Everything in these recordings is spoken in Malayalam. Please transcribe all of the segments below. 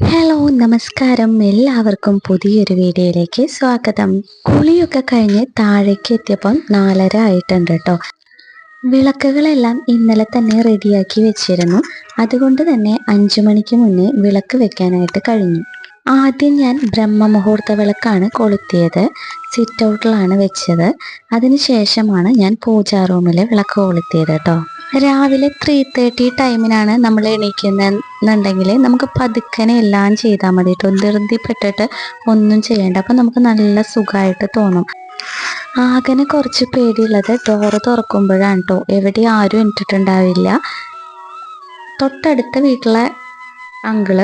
ഹലോ നമസ്കാരം. എല്ലാവർക്കും പുതിയൊരു വീഡിയോയിലേക്ക് സ്വാഗതം. കുളിയൊക്കെ കഴിഞ്ഞ് താഴേക്ക് എത്തിയപ്പം നാലര ആയിട്ടുണ്ട് കേട്ടോ വിളക്കുകളെല്ലാം ഇന്നലെ തന്നെ റെഡിയാക്കി വെച്ചിരുന്നു. അതുകൊണ്ട് തന്നെ അഞ്ചു മണിക്ക് മുന്നേ വിളക്ക് വെക്കാനായിട്ട് കഴിഞ്ഞു. ആദ്യം ഞാൻ ബ്രഹ്മമുഹൂർത്ത വിളക്കാണ് കൊളുത്തിയത്. സിറ്റ് ഔട്ടിലാണ് വെച്ചത്. അതിനുശേഷമാണ് ഞാൻ പൂജാ റൂമിലെ വിളക്ക് കൊളുത്തിയത് കേട്ടോ രാവിലെ ത്രീ തേർട്ടി ടൈമിനാണ് നമ്മൾ എണീക്കുന്നുണ്ടെങ്കിൽ നമുക്ക് പതുക്കനെ എല്ലാം ചെയ്താൽ മതി കേട്ടോ ധൃതിപ്പെട്ടിട്ട് ഒന്നും ചെയ്യേണ്ട. അപ്പം നമുക്ക് നല്ല സുഖമായിട്ട് തോന്നും. ആകെ കുറച്ച് പേടിയുള്ളത് ഡോറ് തുറക്കുമ്പോഴാണ് കേട്ടോ എവിടെ ആരും ഇട്ടിട്ടുണ്ടാവില്ല തൊട്ടടുത്ത വീട്ടിലെ അങ്കിൾ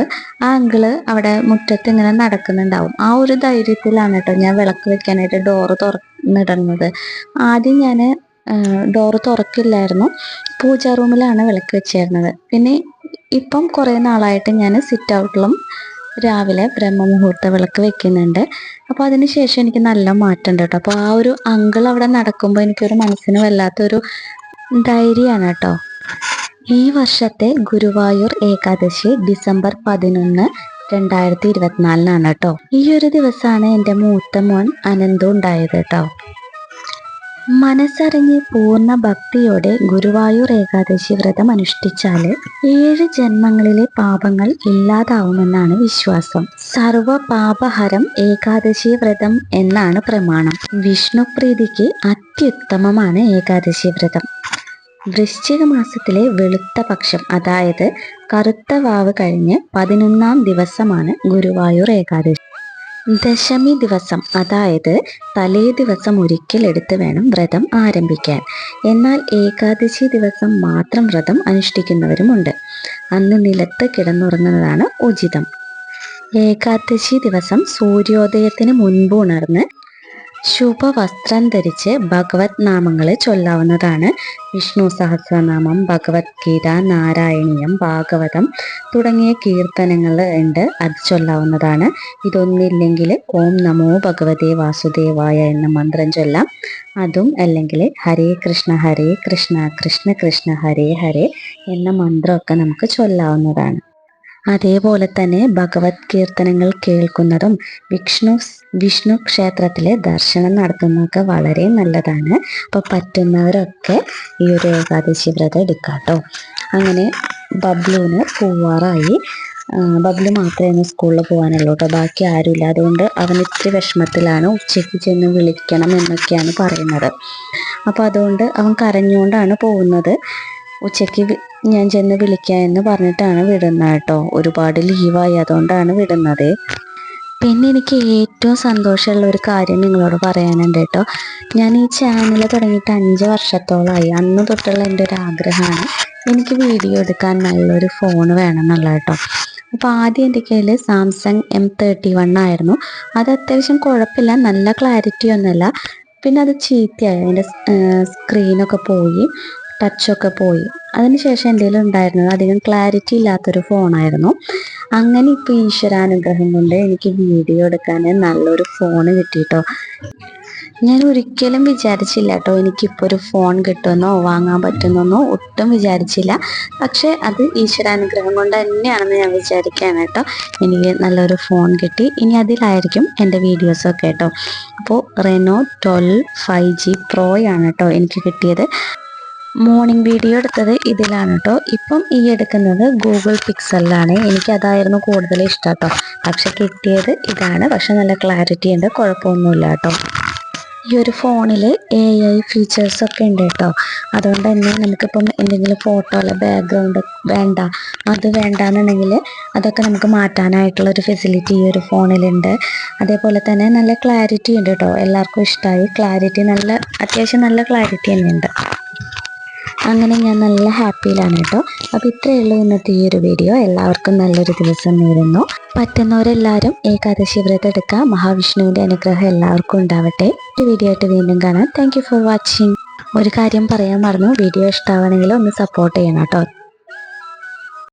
ആ അങ്കിൾ അവിടെ മുറ്റത്ത് ഇങ്ങനെ നടക്കുന്നുണ്ടാവും. ആ ഒരു ധൈര്യത്തിലാണ് കേട്ടോ ഞാൻ വിളക്ക് വെക്കാനായിട്ട് ഡോറ് തുറന്നിടുന്നത്. ആദ്യം ഞാൻ ഡോറ് തുറക്കില്ലായിരുന്നു. പൂജാ റൂമിലാണ് വിളക്ക് വെച്ചിരുന്നത്. പിന്നെ ഇപ്പം കുറേ നാളായിട്ട് ഞാൻ സിറ്റ് ഔട്ടിലും രാവിലെ ബ്രഹ്മമുഹൂർത്ത വിളക്ക് വെക്കുന്നുണ്ട്. അപ്പോൾ അതിന് ശേഷം എനിക്ക് നല്ല മാറ്റം കേട്ടോ. അപ്പോൾ ആ ഒരു അങ്കിൾ അവിടെ നടക്കുമ്പോൾ എനിക്കൊരു മനസ്സിന് വല്ലാത്തൊരു ധൈര്യമാണ് കേട്ടോ. ഈ വർഷത്തെ ഗുരുവായൂർ ഏകാദശി ഡിസംബർ പതിനൊന്ന് രണ്ടായിരത്തി ഇരുപത്തിനാലിനാണ് കേട്ടോ. ഈ ഒരു ദിവസമാണ് എന്റെ മൂത്ത മോൻ അനന്തു ഉണ്ടായത് കേട്ടോ. മനസ്സറിഞ്ഞ് പൂർണ ഭക്തിയോടെ ഗുരുവായൂർ ഏകാദശി വ്രതം അനുഷ്ഠിച്ചാൽ ഏഴ് ജന്മങ്ങളിലെ പാപങ്ങൾ ഇല്ലാതാവുമെന്നാണ് വിശ്വാസം. സർവ പാപഹരം ഏകാദശി വ്രതം എന്നാണ് പ്രമാണം. വിഷ്ണുപ്രീതിക്ക് അത്യുത്തമമാണ് ഏകാദശി വ്രതം. വൃശ്ചിക മാസത്തിലെ വെളുത്ത പക്ഷം അതായത് കറുത്ത വാവ് കഴിഞ്ഞ് പതിനൊന്നാം ദിവസമാണ് ഗുരുവായൂർ ഏകാദശി. ദശമി ദിവസം അതായത് തലേ ദിവസം ഒരിക്കൽ എടുത്ത് വേണം വ്രതം ആരംഭിക്കാൻ. എന്നാൽ ഏകാദശി ദിവസം മാത്രം വ്രതം അനുഷ്ഠിക്കുന്നവരുമുണ്ട്. അന്ന് നിലത്ത് കിടന്നുറങ്ങുന്നതാണ് ഉചിതം. ഏകാദശി ദിവസം സൂര്യോദയത്തിന് മുൻപ് ഉണർന്ന് ശുഭവസ്ത്രം ധരിച്ച് ഭഗവത് നാമങ്ങളെ ചൊല്ലാവുന്നതാണ്. വിഷ്ണു സഹസ്രനാമം ഭഗവത്ഗീത നാരായണീയം ഭാഗവതം തുടങ്ങിയ കീർത്തനങ്ങൾ ഉണ്ട്. അത് ചൊല്ലാവുന്നതാണ്. ഇതൊന്നില്ലെങ്കിൽ ഓം നമോ ഭഗവതേ വാസുദേവായ എന്ന മന്ത്രം ചൊല്ലാം. അതും അല്ലെങ്കിൽ ഹരേ കൃഷ്ണ ഹരേ കൃഷ്ണ കൃഷ്ണ കൃഷ്ണ ഹരേ ഹരേ എന്ന മന്ത്രമൊക്കെ നമുക്ക് ചൊല്ലാവുന്നതാണ്. അതേപോലെ തന്നെ ഭഗവത് കീർത്തനങ്ങൾ കേൾക്കുന്നതും വിഷ്ണു വിഷ്ണു ക്ഷേത്രത്തിലെ ദർശനം നടത്തുന്നതൊക്കെ വളരെ നല്ലതാണ്. അപ്പോൾ പറ്റുന്നവരൊക്കെ ഈ ഒരു ഏകാദശി വ്രതം എടുക്കാട്ടോ. അങ്ങനെ ബബ്ലുവിന് പൂവാറായി. ബബ്ലു മാത്രമേ സ്കൂളിൽ പോകാനുള്ളൂ കേട്ടോ. ബാക്കി ആരുമില്ല. അതുകൊണ്ട് അവൻ ഇത്തിരി വിഷമത്തിലാണ് ഉച്ചയ്ക്ക് ചെന്ന് വിളിക്കണം എന്നൊക്കെയാണ് പറയുന്നത്. അപ്പോൾ അതുകൊണ്ട് അവൻ കരഞ്ഞുകൊണ്ടാണ് പോകുന്നത്. ഉച്ചയ്ക്ക് ഞാൻ ചെന്ന് വിളിക്കാം എന്ന് പറഞ്ഞിട്ടാണ് വിടുന്നത് കേട്ടോ. ഒരുപാട് ലീവായി അതുകൊണ്ടാണ് വിടുന്നത്. പിന്നെ എനിക്ക് ഏറ്റവും സന്തോഷമുള്ള ഒരു കാര്യം നിങ്ങളോട് പറയാനുണ്ട് കേട്ടോ. ഞാൻ ഈ ചാനൽ തുടങ്ങിയിട്ട് അഞ്ച് വർഷത്തോളമായി. അന്ന് തൊട്ടുള്ള എന്റെ ഒരു ആഗ്രഹമാണ് എനിക്ക് വീഡിയോ എടുക്കാൻ നല്ലൊരു ഫോൺ വേണം എന്നുള്ള കേട്ടോ. അപ്പോൾ ആദ്യം എന്റെ കയ്യിൽ സാംസങ് എം തേർട്ടി വൺ ആയിരുന്നു. അത് അത്യാവശ്യം കുഴപ്പമില്ല നല്ല ക്ലാരിറ്റി ഒന്നുമല്ല. പിന്നെ അത് ചീത്തയായി. അതിന്റെ സ്ക്രീനൊക്കെ പോയി. ടച്ചൊക്കെ പോയി. അതിനുശേഷം എന്റെ ഉണ്ടായിരുന്നത്? അധികം ക്ലാരിറ്റി ഇല്ലാത്തൊരു ഫോണായിരുന്നു അങ്ങനെ ഇപ്പോൾ ഈശ്വരാനുഗ്രഹം കൊണ്ട് എനിക്ക് വീഡിയോ എടുക്കാൻ നല്ലൊരു ഫോൺ കിട്ടിയിട്ടോ ഞാൻ ഒരിക്കലും വിചാരിച്ചില്ല കേട്ടോ എനിക്കിപ്പോൾ ഒരു ഫോൺ കിട്ടുമെന്നോ വാങ്ങാൻ പറ്റുമെന്നോ ഒട്ടും വിചാരിച്ചില്ല. പക്ഷേ അത് ഈശ്വരാനുഗ്രഹം കൊണ്ട് തന്നെയാണെന്ന് ഞാൻ വിചാരിക്കുകയാണ് കേട്ടോ. എനിക്ക് നല്ലൊരു ഫോൺ കിട്ടി. ഇനി അതിലായിരിക്കും എന്റെ വീഡിയോസൊക്കെ കേട്ടോ അപ്പോൾ റെനോ ട്വൽവ് ഫൈവ് ജി പ്രോയാണ് കേട്ടോ എനിക്ക് കിട്ടിയത്. മോർണിംഗ് വീഡിയോ എടുത്തത് ഇതിലാണ് കേട്ടോ ഇപ്പം ഈ എടുക്കുന്നത് ഗൂഗിൾ പിക്സലിലാണ്. എനിക്ക് അതായിരുന്നു കൂടുതൽ ഇഷ്ടം കേട്ടോ പക്ഷെ കിട്ടിയത് ഇതാണ്. പക്ഷെ നല്ല ക്ലാരിറ്റി ഉണ്ട്. കുഴപ്പമൊന്നുമില്ല കേട്ടോ ഈ ഒരു ഫോണിൽ എ ഐ ഫീച്ചേഴ്സൊക്കെ ഉണ്ട് കേട്ടോ അതുകൊണ്ട് തന്നെ നമുക്കിപ്പം എന്തെങ്കിലും ഫോട്ടോ അല്ല ബാക്ക്ഗ്രൗണ്ട് വേണ്ട. അത് വേണ്ടാന്നുണ്ടെങ്കിൽ അതൊക്കെ നമുക്ക് മാറ്റാനായിട്ടുള്ള ഒരു ഫെസിലിറ്റി ഈ ഒരു ഫോണിലുണ്ട്. അതേപോലെ തന്നെ നല്ല ക്ലാരിറ്റി ഉണ്ട് കേട്ടോ എല്ലാവർക്കും ഇഷ്ടമായി ക്ലാരിറ്റി നല്ല അത്യാവശ്യം നല്ല ക്ലാരിറ്റി തന്നെയുണ്ട്. അങ്ങനെ ഞാൻ നല്ല ഹാപ്പിയിലാണ് കേട്ടോ. അപ്പോൾ ഇത്രയേ ഉള്ളൂ ഇന്നത്തെ ഈ ഒരു വീഡിയോ എല്ലാവർക്കും നല്ലൊരു ദിവസം നേരുന്നു. പറ്റുന്നവരെല്ലാവരും ഏകാദശി വ്രതം എടുക്കുക മഹാവിഷ്ണുവിന്റെ അനുഗ്രഹം എല്ലാവർക്കും ഉണ്ടാവട്ടെ. ഒരു വീഡിയോ ആയിട്ട് വീണ്ടും കാണാം. താങ്ക് ഫോർ വാച്ചിങ് ഒരു കാര്യം പറയാൻ മറന്നു. വീഡിയോ ഇഷ്ടമാണെങ്കിൽ ഒന്ന് സപ്പോർട്ട് ചെയ്യണം കേട്ടോ.